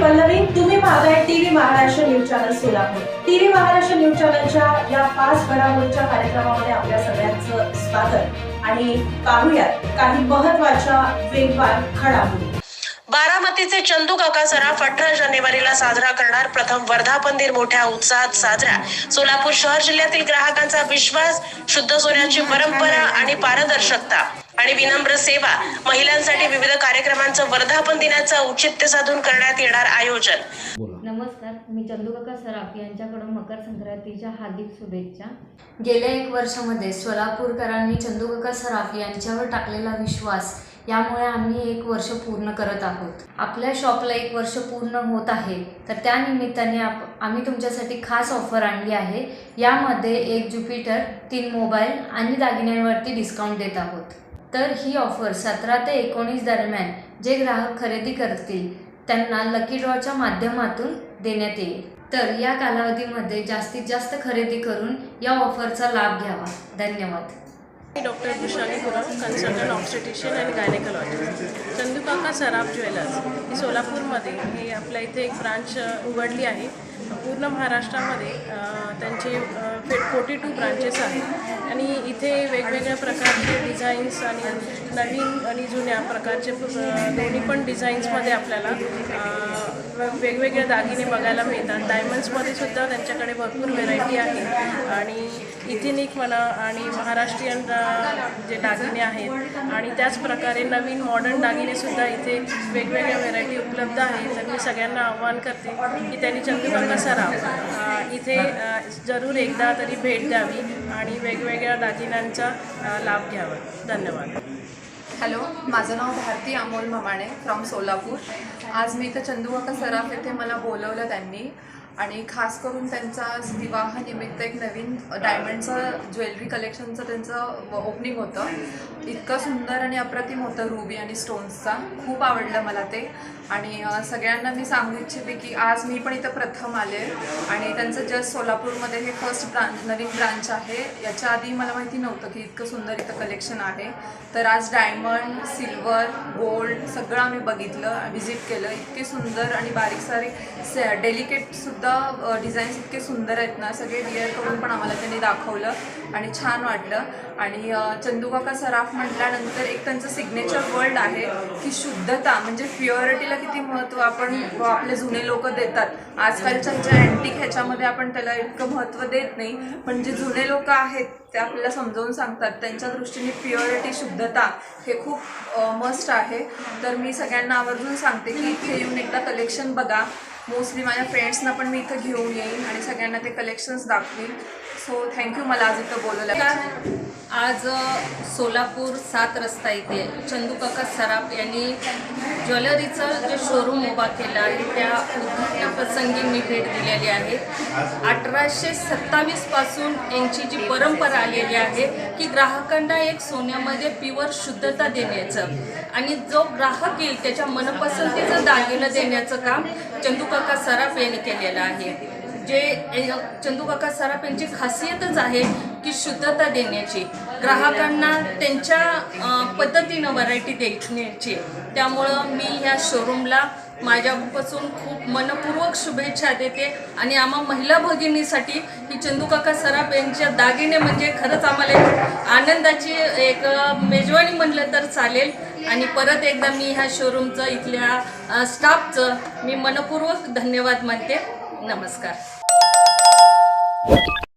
पल्लवी तुम्ही पाहताय TV Maharashtra news channel Solapur. TV Maharashtra news चॅनलच्या या पाच घडामोडीच्या कार्यक्रमामध्ये आपल्या सगळ्यांचं स्वागत. आणि पाहूयात काही महत्त्वाच्या वेगवान घडामोडी. बारामतीचे चंदू काका सराफ अठरा जानेवारीला साजरा करणार प्रथम वर्धापन दिन मोठ्या उत्साहात साजरा. सोलापूर शहर जिल्ह्यातील ग्राहकांचा विश्वास शुद्ध सोन्याची परंपरा आणि पारदर्शकता. आणि विनम्र सेवा. महिलांसाठी विविध कार्यक्रमांचं वर्धापन दिनाचं औचित्य साधून करण्यात येणार आयोजन. नमस्कार मी चंदुकाका सराफ यांच्याकडून मकर संक्रांतीच्या हार्दिक शुभेच्छा. गेल्या एक वर्षामध्ये सोलापूरकरांनी चंदूकाका सराफ यांच्यावर टाकलेला विश्वास यामुळे आम्ही एक वर्ष पूर्ण करत आहोत. आपल्या शॉपला एक वर्ष पूर्ण होत आहे तर त्या निमित्ताने आप आम्ही तुमच्यासाठी खास ऑफर आणली आहे. यामध्ये एक ज्युपिटर तीन मोबाईल आणि दागिन्यांवरती डिस्काउंट देत आहोत. तर ही ऑफर सतरा ते एकोणीस दरम्यान जे ग्राहक खरेदी करतील त्यांना लकी ड्रॉच्या माध्यमातून देण्यात येईल. तर या कालावधीमध्ये जास्तीत जास्त खरेदी करून या ऑफरचा लाभ घ्यावा. धन्यवाद. मी doctor Vrushali Gurav consultant obstetrician and gynaecologist Chandukaka Saraf jewellers ही सोलापूरमध्ये हे आपल्या इथे एक ब्रांच उघडली आहे. पूर्ण महाराष्ट्रामध्ये त्यांचे फोर्टी टू ब्रांचेस आहेत. आणि इथे वेगवेगळ्या प्रकारचे डिझाईन्स आणि नवीन आणि जुन्या प्रकारचे दोन्ही पण डिझाईन्समध्ये आपल्याला वेगवेगळे दागिने बघायला मिळतात. डायमंड्समध्ये सुद्धा त्यांच्याकडे भरपूर व्हेरायटी आहे. आणि इथिनिक म्हणा आणि महाराष्ट्रीयन जे दागिने आहेत. आणि त्याच प्रकारे नवीन मॉडर्न दागिनेसुद्धा इथे वेगवेगळ्या व्हेरायटी उपलब्ध आहेत. तर मी सगळ्यांना आव्हान करते की त्यांनी चंद्रकांता सराफ इथे जरूर एकदा तरी भेट द्यावी आणि वेगवेगळ्या दागिन्यांचा लाभ घ्यावा. धन्यवाद. हॅलो माझं नाव भारती अमोल भमाणे फ्रॉम सोलापूर. आज मी इथं चंदुवाका सराफ येथे मला बोलवलं त्यांनी. आणि खास करून त्यांचा आज विवाहानिमित्त एक नवीन डायमंडचं ज्वेलरी कलेक्शनचं त्यांचं ओपनिंग होतं. इतकं सुंदर आणि अप्रतिम होतं रुबी आणि स्टोन्सचा खूप आवडलं मला ते. आणि सगळ्यांना मी सांगू इच्छिते की आज मी पण इथं प्रथम आले. आणि त्यांचं जस्ट सोलापूरमध्ये हे फर्स्ट ब्रांच नवीन ब्रांच आहे. याच्या आधी मला माहिती नव्हतं की इतकं सुंदर इथं कलेक्शन आहे. तर आज डायमंड सिल्वर गोल्ड सगळं आम्ही बघितलं व्हिजिट केलं. इतके सुंदर आणि बारीक सारीक से डेलिकेटसुद्धा डिझाईन्स इतके सुंदर आहेत ना सगळे डिअर करून पण आम्हाला त्यांनी दाखवलं आणि छान वाटलं. आणि चंदुकाका सराफ म्हटल्यानंतर एक त्यांचं सिग्नेचर वर्ल्ड आहे की शुद्धता म्हणजे प्युअरिटीला किती महत्त्व आपण आपले जुने लोक देतात. आजकालच्या ज्या अँटिक ह्याच्यामध्ये आपण त्याला इतकं महत्त्व देत नाही पण जे जुने लोक आहेत ते आपल्याला समजावून सांगतात त्यांच्या दृष्टीने प्युअरिटी शुद्धता हे खूप मस्ट आहे. तर मी सगळ्यांना आवर्जून सांगते की इथे येऊन एकदा कलेक्शन बघा. मोस्टली माझ्या फ्रेंड्सना पण मी इथं घेऊन येईन आणि सगळ्यांना ते कलेक्शन्स दाखवीन. सो थँक्यू मला आज इथं बोलवलं आज सोलापूर सात रस्ता इथे चंदूकाका सराफ यांनी ज्वेलरीचं जे शोरूम उभा केलं आहे त्या उद्घाटनाप्रसंगी मी भेट दिलेली आहे. अठराशे सत्तावीसपासून यांची जी परंपरा आलेली आहे की ग्राहकांना एक सोन्यामध्ये प्युअर शुद्धता देण्याचं आणि जो ग्राहक येईल त्याच्या मनपसंतीचं दागिनं देण्याचं काम चंदूकाका सराफ यांनी केलेलं आहे. जे चंदूकाका सराफ यांची खासियतच आहे ती शुद्धता देण्याची ग्राहकांना त्यांच्या पद्धतीनं व्हरायटी देण्याची. त्यामुळं मी ह्या शोरूमला माझ्यापासून खूप मनपूर्वक शुभेच्छा देते. आणि आम्हा महिला भगिनीसाठी ही चंदूकाका सराफ यांच्या दागिने म्हणजे खरंच आम्हाला एक आनंदाची एक मेजवानी म्हणलं तर चालेल. आणि परत एकदा मी ह्या शोरूमचं इथल्या स्टाफचं मी मनपूर्वक धन्यवाद मानते. नमस्कार.